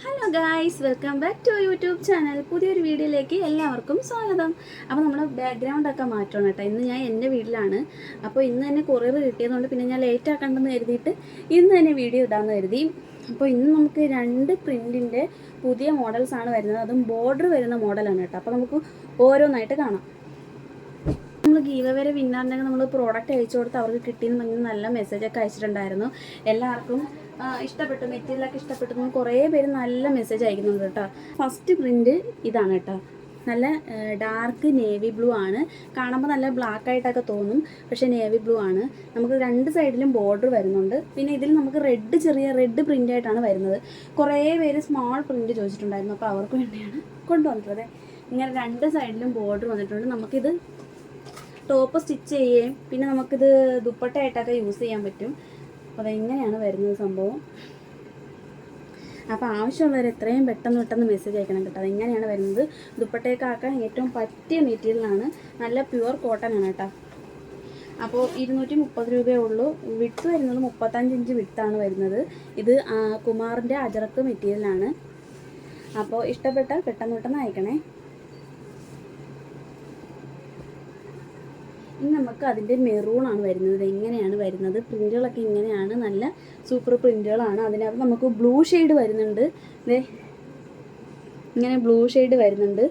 Hello guys welcome back to YouTube channel പുതിയൊരു വീഡിയോയിലേക്ക് എല്ലാവർക്കും സ്വാഗതം. അപ്പോൾ നമ്മുടെ ബാക്ക്ഗ്രൗണ്ട് ഒക്കെ മാറ്റണം കേട്ടോ. ഇന്ന് ഞാൻ എന്റെ വീട്ടിലാണ്. അപ്പോൾ ഇന്ന് തന്നെ കുറവ് കിട്ടിയതുകൊണ്ട് പിന്നെ ഞാൻ ലേറ്റ് ആക്കണ്ടെന്ന് കരുതിയിട്ട് ഇന്ന് തന്നെ വീഡിയോ ഇടാമെന്ന് കരുതി. അപ്പോൾ ഇന്ന് നമുക്ക് രണ്ട് പ്രിന്റിന്റെ പുതിയ മോഡൽസാണ് വരുന്നത്. അതും ബോർഡർ വരുന്ന മോഡലാണ് കേട്ടോ. അപ്പോൾ നമുക്ക് ഓരോന്നായിട്ട് കാണാം. നമ്മൾ ഗീവ വരെ വിന്നാറുണ്ടെങ്കിൽ നമ്മൾ പ്രോഡക്റ്റ് അയച്ചു കൊടുത്ത് അവർക്ക് കിട്ടിയെന്ന് പറഞ്ഞ് നല്ല മെസ്സേജൊക്കെ അയച്ചിട്ടുണ്ടായിരുന്നു. എല്ലാവർക്കും ഇഷ്ടപ്പെട്ടു മെറ്റീരിയലൊക്കെ ഇഷ്ടപ്പെട്ടു കുറേ പേര് നല്ല മെസ്സേജ് അയക്കുന്നുണ്ട് കേട്ടോ. ഫസ്റ്റ് പ്രിന്റ് ഇതാണ് കേട്ടോ. നല്ല ഡാർക്ക് നേവി ബ്ലൂ ആണ്. കാണുമ്പോൾ നല്ല ബ്ലാക്ക് ആയിട്ടൊക്കെ തോന്നും പക്ഷേ നേവി ബ്ലൂ ആണ്. നമുക്ക് രണ്ട് സൈഡിലും ബോർഡർ വരുന്നുണ്ട്. പിന്നെ ഇതിൽ നമുക്ക് റെഡ് ചെറിയ റെഡ് പ്രിന്റ് ആയിട്ടാണ് വരുന്നത്. കുറേ പേര് സ്മോൾ പ്രിന്റ് ചോദിച്ചിട്ടുണ്ടായിരുന്നു. അപ്പോൾ അവർക്ക് വേണ്ടിയാണ് കൊണ്ടുവന്നിട്ടുള്ളത് ഇങ്ങനെ രണ്ട് സൈഡിലും ബോർഡർ വന്നിട്ടുണ്ട്. നമുക്കിത് ടോപ്പ് സ്റ്റിച്ച് ചെയ്യുകയും പിന്നെ നമുക്കിത് ദുപ്പട്ടയായിട്ടൊക്കെ യൂസ് ചെയ്യാൻ പറ്റും. അപ്പോൾ അതെങ്ങനെയാണ് വരുന്നത് സംഭവം? അപ്പോൾ ആവശ്യമുള്ളവർ എത്രയും പെട്ടെന്ന് പെട്ടെന്ന് മെസ്സേജ് അയക്കണം കേട്ടോ. അതെങ്ങനെയാണ് വരുന്നത്? ദുപ്പട്ടയൊക്കെ ആക്കാൻ ഏറ്റവും പറ്റിയ മെറ്റീരിയലാണ് നല്ല പ്യുവർ കോട്ടൺ ആണ് കേട്ടോ. അപ്പോൾ ഇരുന്നൂറ്റി മുപ്പത് രൂപയേ ഉള്ളൂ. വിട്ട് വരുന്നത് മുപ്പത്തഞ്ച് ഇഞ്ച് വിട്ടാണ് വരുന്നത്. ഇത് കുമാറിന്റെ അജറക്ക് മെറ്റീരിയലാണ് അപ്പോൾ ഇഷ്ടപ്പെട്ടാൽ പെട്ടെന്ന് പെട്ടെന്ന് അയക്കണേ. ഇനി നമുക്ക് അതിന്റെ മെറൂണാണ് വരുന്നത്. എങ്ങനെയാണ് വരുന്നത്? പ്രിന്റുകളൊക്കെ ഇങ്ങനെയാണ്. നല്ല സൂപ്പർ പ്രിന്റുകളാണ് അതിനകത്ത് നമുക്ക് ബ്ലൂ ഷെയ്ഡ് വരുന്നുണ്ട്. ദേ ഇങ്ങനെ ബ്ലൂ ഷെയ്ഡ് വരുന്നുണ്ട്.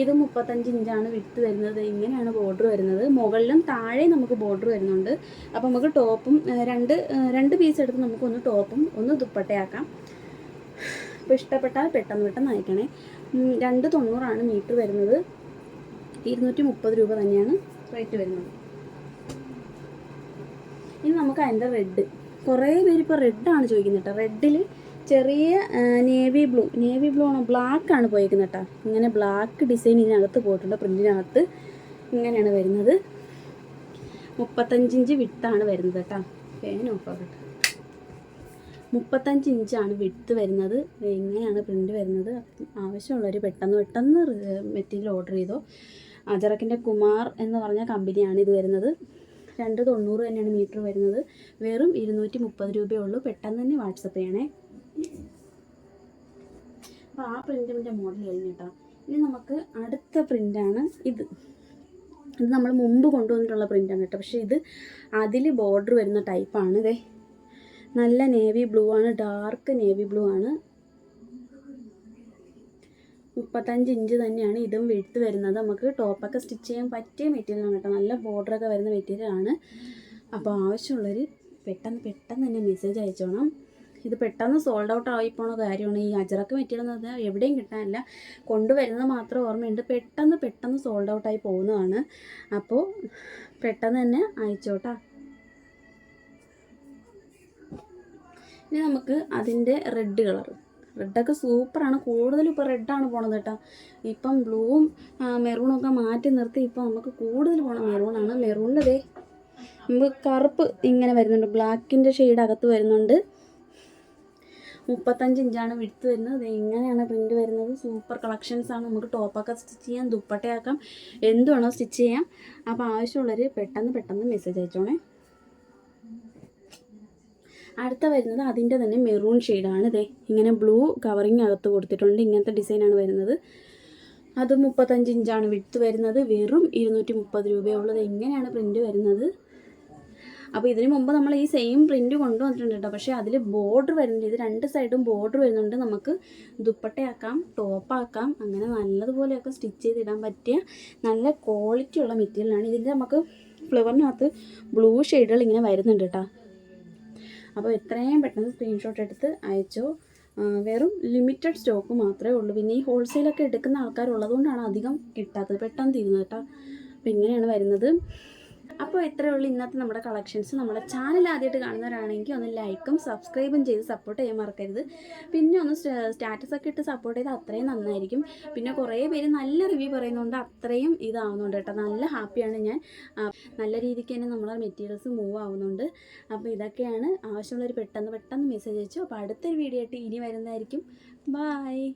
ഇത് മുപ്പത്തഞ്ച് ഇഞ്ചാണ് വിട്ട് വരുന്നത്. ഇങ്ങനെയാണ് ബോർഡർ വരുന്നത്. മുകളിലും താഴെ നമുക്ക് ബോർഡർ വരുന്നുണ്ട്. അപ്പോൾ നമുക്ക് ടോപ്പും രണ്ട് രണ്ട് പീസ് എടുത്ത് നമുക്കൊന്ന് ടോപ്പും ഒന്ന് ദുപ്പട്ടയാക്കാം. അപ്പോൾ ഇഷ്ടപ്പെട്ടാൽ പെട്ടെന്ന് പെട്ടെന്ന് അയക്കണേ. രണ്ട് തൊണ്ണൂറാണ് മീറ്റർ വരുന്നത്. ഇരുന്നൂറ്റി മുപ്പത് രൂപ തന്നെയാണ്. റേറ്റ് വരുന്നത്. ഇനി നമുക്ക് അതിന്റെ റെഡ് കുറേ പേര് ഇപ്പോൾ റെഡാണ് ചോദിക്കുന്നത് കേട്ടോ. റെഡിൽ ചെറിയ നേവി ബ്ലൂ നേവി ബ്ലൂ ആണോ? ബ്ലാക്ക് ആണ് പോയിരിക്കുന്നത് കേട്ടോ. ഇങ്ങനെ ബ്ലാക്ക് ഡിസൈൻ ഇതിനകത്ത് പോയിട്ടുണ്ട്. പ്രിന്റിനകത്ത് ഇങ്ങനെയാണ് വരുന്നത്. മുപ്പത്തഞ്ചിഞ്ച് വിട്ടാണ് വരുന്നത് കേട്ടോ. പേന ഓഫാകട്ടെ മുപ്പത്തഞ്ച് ഇഞ്ചാണ് വിട്ട് വരുന്നത്. ഇങ്ങനെയാണ് പ്രിന്റ് വരുന്നത്. ആവശ്യമുള്ളവർ പെട്ടെന്ന് പെട്ടെന്ന് മെറ്റീരിയൽ ഓർഡർ ചെയ്തോ. അജറക്കിന്റെ കുമാർ എന്ന് പറഞ്ഞ കമ്പനിയാണ് ഇത് വരുന്നത്. രണ്ട് തൊണ്ണൂറ് തന്നെയാണ് മീറ്റർ വരുന്നത്. വെറും ഇരുന്നൂറ്റി മുപ്പത് രൂപയേ ഉള്ളൂ. പെട്ടെന്ന് തന്നെ വാട്സപ്പ് ചെയ്യണേ. അപ്പോൾ ആ പ്രിന്റിന്റെ മോഡൽ കഴിഞ്ഞു കേട്ടോ. ഇനി നമുക്ക് അടുത്ത പ്രിന്റാണ് ഇത്. ഇത് നമ്മൾ മുമ്പ് കൊണ്ടുവന്നിട്ടുള്ള പ്രിന്റാണ് കേട്ടോ. പക്ഷേ ഇത് അതിൽ ബോർഡർ വരുന്ന ടൈപ്പാണ് ഇതേ നല്ല നേവി ബ്ലൂ ആണ്. ഡാർക്ക് നേവി ബ്ലൂ ആണ്. മുപ്പത്തഞ്ച് ഇഞ്ച് തന്നെയാണ് ഇതും വെഴുത്ത് വരുന്നത്. നമുക്ക് ടോപ്പൊക്കെ സ്റ്റിച്ച് ചെയ്യാൻ പറ്റിയ മെറ്റീരിയലാണ് കേട്ടോ. നല്ല ബോർഡറൊക്കെ വരുന്ന മെറ്റീരിയലാണ് അപ്പോൾ ആവശ്യമുള്ളവർ പെട്ടെന്ന് പെട്ടെന്ന് തന്നെ മെസ്സേജ് അയച്ചോണം. ഇത് പെട്ടെന്ന് സോൾഡ് ഔട്ട് ആയി പോണ കാര്യമാണ്. ഈ അജറക്ക് മെറ്റീരിയൽ എന്ന് പറഞ്ഞാൽ എവിടെയും കിട്ടാനില്ല. കൊണ്ടുവരുന്നത് മാത്രം ഓർമ്മയുണ്ട്. പെട്ടെന്ന് പെട്ടെന്ന് സോൾഡ് ഔട്ട് ആയി പോകുന്നതാണ്. അപ്പോൾ പെട്ടെന്ന് തന്നെ അയച്ചോട്ടാ. ഇനി നമുക്ക് അതിന്റെ റെഡ് കളർ റെഡൊക്കെ സൂപ്പറാണ്. കൂടുതലും ഇപ്പോൾ റെഡാണ് പോണത് കേട്ടോ. ഇപ്പം ബ്ലൂവും മെറൂണും ഒക്കെ മാറ്റി നിർത്തി ഇപ്പം നമുക്ക് കൂടുതൽ പോണ. മെറൂണാണ് മെറൂണിന്റെ നമുക്ക് കറുപ്പ് ഇങ്ങനെ വരുന്നുണ്ട്. ബ്ലാക്കിന്റെ ഷെയ്ഡ് അകത്ത് വരുന്നുണ്ട്. മുപ്പത്തഞ്ച് ഇഞ്ചാണ് വിടുത്ത് വരുന്നത്. ഇങ്ങനെയാണ് പ്രിന്റ് വരുന്നത്. സൂപ്പർ കളക്ഷൻസ് ആണ്. നമുക്ക് ടോപ്പൊക്കെ സ്റ്റിച്ച് ചെയ്യാം ദുപ്പട്ടയാക്കാം. എന്ത് വേണോ സ്റ്റിച്ച് ചെയ്യാം. അപ്പോൾ ആവശ്യമുള്ളവർ പെട്ടെന്ന് പെട്ടെന്ന് മെസ്സേജ് അയച്ചോണേ. അടുത്ത വരുന്നത് അതിന്റെ തന്നെ മെറൂൺ ഷെയ്ഡാണ്. ഇതേ ഇങ്ങനെ ബ്ലൂ കവറിങ് അകത്ത് കൊടുത്തിട്ടുണ്ട്. ഇങ്ങനത്തെ ഡിസൈനാണ് വരുന്നത്. അത് മുപ്പത്തഞ്ച് ഇഞ്ചാണ് വിട്ട് വരുന്നത്. വെറും ഇരുന്നൂറ്റി മുപ്പത് രൂപയുള്ളത് എങ്ങനെയാണ് പ്രിന്റ് വരുന്നത്. അപ്പോൾ ഇതിന് മുമ്പ് നമ്മൾ ഈ സെയിം പ്രിന്റ് കൊണ്ടുവന്നിട്ടുണ്ട് കേട്ടോ. പക്ഷേ അതിൽ ബോർഡർ വരുന്നുണ്ട്. ഇത് രണ്ട് സൈഡും ബോർഡർ വരുന്നുണ്ട്. നമുക്ക് ദുപ്പട്ടയാക്കാം ടോപ്പാക്കാം അങ്ങനെ നല്ലതുപോലെയൊക്കെ സ്റ്റിച്ച് ചെയ്തിടാൻ പറ്റിയ നല്ല ക്വാളിറ്റി ഉള്ള മെറ്റീരിയലാണ് ഇതിന്റെ നമുക്ക് ഫ്ലവറിനകത്ത് ബ്ലൂ ഷെയ്ഡുകൾ ഇങ്ങനെ വരുന്നുണ്ട് കേട്ടോ. അപ്പോൾ എത്രയും പെട്ടെന്ന് സ്ക്രീൻഷോട്ട് എടുത്ത് അയച്ചോ. വെറും ലിമിറ്റഡ് സ്റ്റോക്ക് മാത്രമേ ഉള്ളൂ. പിന്നെ ഈ ഹോൾസെയിലൊക്കെ എടുക്കുന്ന ആൾക്കാരുള്ളതുകൊണ്ടാണ് അധികം കിട്ടാത്തത്. പെട്ടെന്ന് തീരുന്നത് കേട്ടോ. അപ്പോൾ ഇങ്ങനെയാണ് വരുന്നത്. അപ്പോൾ ഇത്രയേ ഉള്ളൂ ഇന്നത്തെ നമ്മുടെ കളക്ഷൻസ് നമ്മുടെ ചാനൽ ആദ്യമായിട്ട് കാണുന്നവരാണെങ്കിൽ ഒന്ന് ലൈക്കും സബ്സ്ക്രൈബും ചെയ്ത് സപ്പോർട്ട് ചെയ്യാൻ മറക്കരുത്. പിന്നെ ഒന്ന് സ്റ്റാറ്റസ് ഒക്കെ ഇട്ട് സപ്പോർട്ട് ചെയ്ത് അത്രയും നന്നായിരിക്കും. പിന്നെ കുറേ പേര് നല്ല റിവ്യൂ പറയുന്നുണ്ട് അത്രയും ഇതാവുന്നുണ്ട് കേട്ടോ. നല്ല ഹാപ്പിയാണ് ഞാൻ. നല്ല രീതിക്ക് തന്നെ നമ്മളെ മെറ്റീരിയൽസ് മൂവ് ആവുന്നുണ്ട്. അപ്പോൾ ഇതൊക്കെയാണ് ആവശ്യമുള്ളവർ പെട്ടെന്ന് പെട്ടെന്ന് മെസ്സേജ് അയച്ചു. അപ്പോൾ അടുത്തൊരു വീഡിയോ ആയിട്ട് ഇനി വരുന്നതായിരിക്കും. ബായ്